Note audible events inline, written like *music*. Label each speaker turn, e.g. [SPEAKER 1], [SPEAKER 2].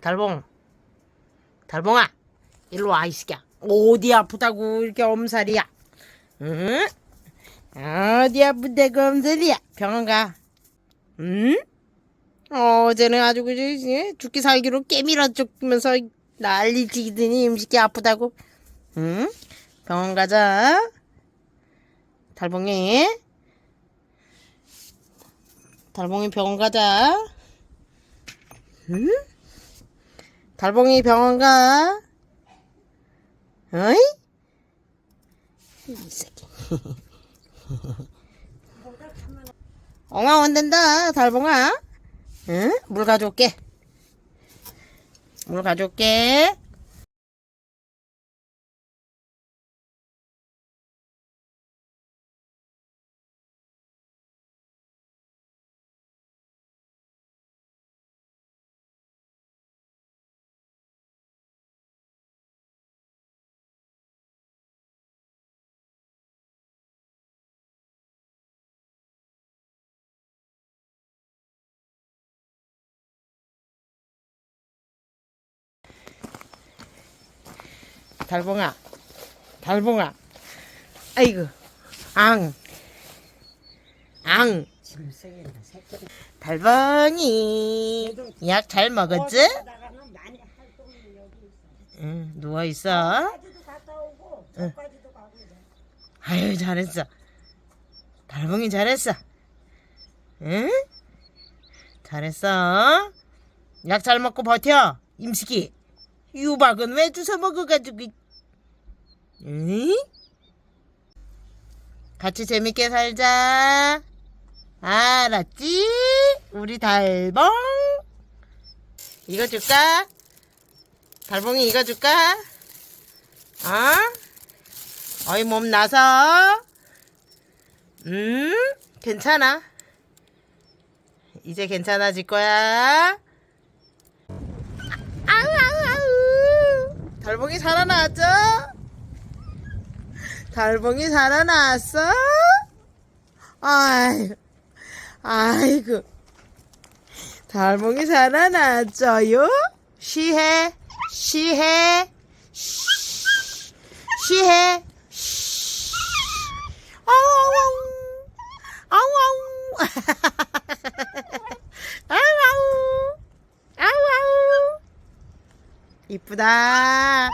[SPEAKER 1] 달봉. 달봉아. 일로 와, 이 새끼야. 어디 아프다고 이렇게 엄살이야. 응? 어디 아프다고 엄살이야. 병원 가. 응? 어제는 아주 그저 죽기 살기로 깨밀어 죽면서 난리 치더니 음식이 아프다고. 응? 병원 가자. 달봉이. 달봉이 병원 가자. 응? 달봉이 병원 가. 어이? 이 새끼. *laughs* 엉아 온댄다, 달봉아. 응? 물 가져올게. 물 가져올게. 달봉아. 달봉아. 아이고. 앙. 앙. 달봉이. 약 잘 먹었지?
[SPEAKER 2] 활동이 여기 있어.
[SPEAKER 1] 응. 아유, 잘했어. 달봉이 잘했어. 응? 잘했어. 약 잘 먹고 버텨. 임식이. 유박은 왜 주워 먹어가지고. 응? 같이 재밌게 살자. 알았지? 우리 달봉. 이거 줄까? 달봉이 이거 줄까? 어? 어이 몸 나서 음 괜찮아 이제 괜찮아질 거야 아우 아우 아우 달봉이 살아났죠 달봉이 살아났어? 아이 아이고. 달봉이 살아났죠요? 쉬해 쉬해 쉬해 아우 아우. 아우 아우. 아우 *laughs* 아우. 이쁘다